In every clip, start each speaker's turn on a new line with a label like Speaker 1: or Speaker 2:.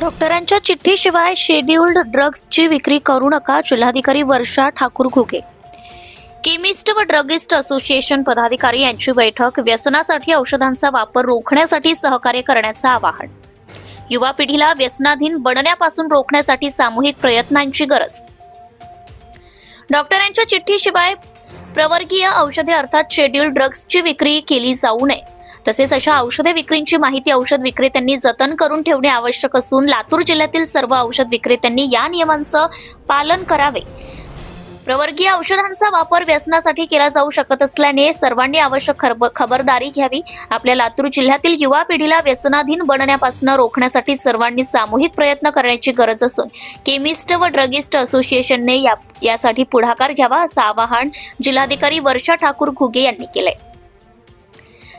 Speaker 1: डॉक्टरांच्या चिठ्ठीशिवाय शेड्युल्ड ड्रग्जची विक्री करू नका जिल्हाधिकारी वर्षा ठाकूर घुगे. केमिस्ट व ड्रगिस्ट असोसिएशन पदाधिकारी यांची बैठक व्यसनासाठी औषधांचा वापर रोखण्यासाठी सहकार्य करण्याचं आवाहन. युवा पिढीला व्यसनाधीन बनण्यापासून रोखण्यासाठी सामूहिक प्रयत्नांची गरज. डॉक्टरांच्या चिठ्ठीशिवाय प्रवर्गीय औषधे अर्थात शेड्युल्ड ड्रग्जची विक्री केली जाऊ नये. तसेच अशा औषधे विक्रींची माहिती औषध विक्रेत्यांनी जतन करून ठेवणे आवश्यक असून लातूर जिल्ह्यातील सर्व औषध विक्रेत्यांनी या नियमांचं पालन करावे. प्रवर्गीय औषधांचा वापर व्यसनासाठी केला जाऊ शकत असल्याने सर्वांनी आवश्यक खरब- खबरदारी घ्यावी. आपल्या लातूर जिल्ह्यातील युवा पिढीला व्यसनाधीन बनण्यापासून रोखण्यासाठी सर्वांनी सामूहिक प्रयत्न करण्याची गरज असून केमिस्ट व ड्रगिस्ट असोसिएशनने या यासाठी पुढाकार घ्यावा असं आवाहन जिल्हाधिकारी वर्षा ठाकूर घुगे यांनी केलंय.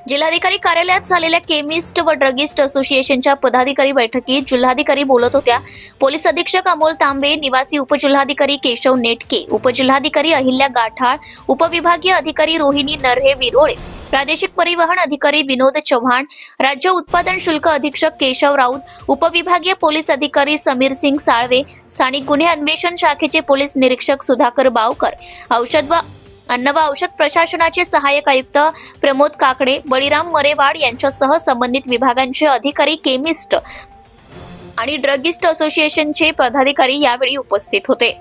Speaker 1: जिल्हाधिकारी कार्यालयात झालेल्या केमिस्ट व ड्रगिस्ट असोसिएशनच्या पदाधिकारी बैठकीत जिल्हाधिकारी बोलत होत्या. पोलीस अधीक्षक अमोल तांबे निवासी उपजिल्हाधिकारी केशव नेटके उपजिल्हाधिकारी अहिल्या गाठाळ उपविभागीय अधिकारी रोहिणी नरहे विरोळे प्रादेशिक परिवहन अधिकारी विनोद चव्हाण राज्य उत्पादन शुल्क अधीक्षक केशव राऊत उपविभागीय पोलीस अधिकारी समीर सिंग साळवे स्थानिक गुन्हे अन्वेषण शाखेचे पोलीस निरीक्षक सुधाकर बावकर औषध व अन्न व औषध प्रशासनाचे सहाय्यक आयुक्त प्रमोद काकडे बळीराम मरेवाड यांच्यासह संबंधित विभागांचे अधिकारी केमिस्ट आणि ड्रगिस्ट असोसिएशनचे पदाधिकारी यावेळी उपस्थित होते.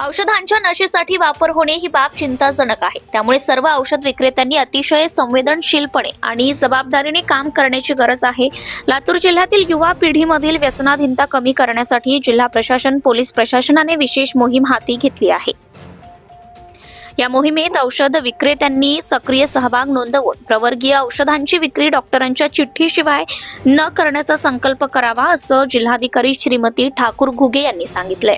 Speaker 1: औषधांच्या नशेसाठी वापर होणे ही बाब चिंताजनक आहे. त्यामुळे सर्व औषध विक्रेत्यांनी अतिशय संवेदनशीलपणे आणि जबाबदारीने काम करण्याची गरज आहे. लातूर जिल्ह्यातील युवा पिढीमधील व्यसनाधीनता कमी करण्यासाठी जिल्हा प्रशासन पोलीस प्रशासनाने विशेष मोहीम हाती घेतली आहे. या मोहिमेत औषध विक्रेत्यांनी सक्रिय सहभाग नोंदवून प्रवर्गीय औषधांची विक्री डॉक्टरांच्या चिठ्ठीशिवाय न करण्याचा संकल्प करावा असं जिल्हाधिकारी श्रीमती ठाकूर घुगे यांनी सांगितलंय.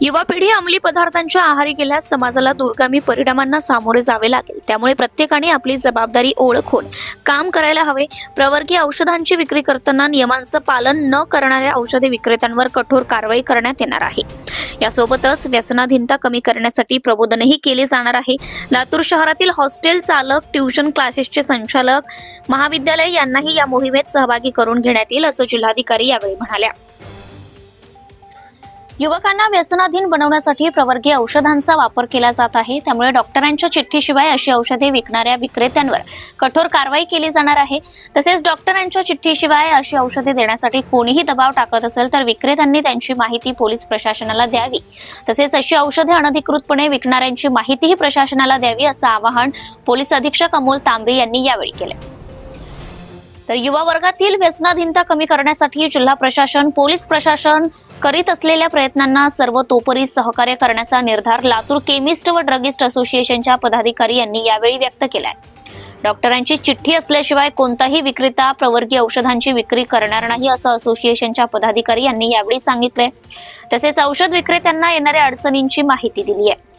Speaker 1: युवा पिढी अंमली पदार्थांच्या आहारी गेल्यास समाजाला दूरगामी परिणामांना सामोरे जावे लागेल. त्यामुळे प्रत्येकाने आपली जबाबदारी ओळखून काम करायला हवे. प्रवर्गीय औषधांची विक्री करताना नियमांचं पालन न करणाऱ्या औषधी विक्रेत्यांवर कठोर कारवाई करण्यात येणार आहे. यासोबतच व्यसनाधीनता कमी करण्यासाठी प्रबोधनही केले जाणार आहे. लातूर शहरातील हॉस्टेल चालक ट्युशन क्लासेसचे संचालक महाविद्यालय यांनाही या मोहिमेत सहभागी करून घेण्यात येईल असं जिल्हाधिकारी यावेळी म्हणाल्या. युवकांना व्यसनाधीन बनवण्यासाठी प्रवर्गीय औषधांचा वापर केला जात आहे. त्यामुळे डॉक्टरांच्या चिठ्ठीशिवाय अशी औषधे विकणाऱ्या विक्रेत्यांवर कठोर कारवाई केली जाणार आहे. तसेच डॉक्टरांच्या चिठ्ठीशिवाय अशी औषधे देण्यासाठी कोणीही दबाव टाकत असेल तर विक्रेत्यांनी त्यांची माहिती पोलीस प्रशासनाला द्यावी. तसेच अशी औषधे अनधिकृतपणे विकणाऱ्यांची माहितीही प्रशासनाला द्यावी असं आवाहन पोलीस अधीक्षक अमोल तांबे यांनी यावेळी केलं. तर युवा वर्गातील व्यसनाधीनता कमी करण्यासाठी जिल्हा प्रशासन पोलीस प्रशासन करीत असलेल्या प्रयत्नांना सर्वतोपरी सहकार्य करण्याचा निर्धार लातूर केमिस्ट व ड्रगिस्ट असोसिएशनच्या पदाधिकारी यांनी यावेळी व्यक्त केलाय. डॉक्टरांची चिठ्ठी असल्याशिवाय कोणताही विक्रेता प्रवर्गीय औषधांची विक्री करणार नाही असं असोसिएशनच्या पदाधिकारी यांनी यावेळी सांगितलंय. तसेच औषध विक्रेत्यांना येणाऱ्या अडचणींची माहिती दिली आहे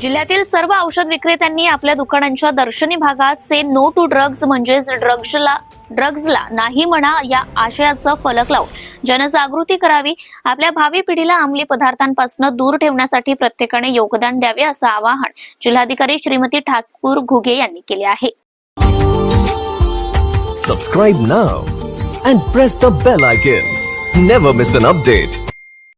Speaker 1: जिल्ह्यातील सर्व औषध विक्रेत्यांनी आपल्या दुकानांच्या दर्शनी भागात से नो टू ड्रग्ज म्हणजेच ड्रग्जला ड्रग्जला नाही म्हणा या आशयाचं फलक लावून जनजागृती करावी आपल्या भावी पिढीला अंमली पदार्थांपासून दूर ठेवण्यासाठी प्रत्येकाने योगदान द्यावे असं आवाहन जिल्हाधिकारी श्रीमती ठाकूर घुगे यांनी केले आहे.
Speaker 2: Subscribe now and press the bell icon never miss an update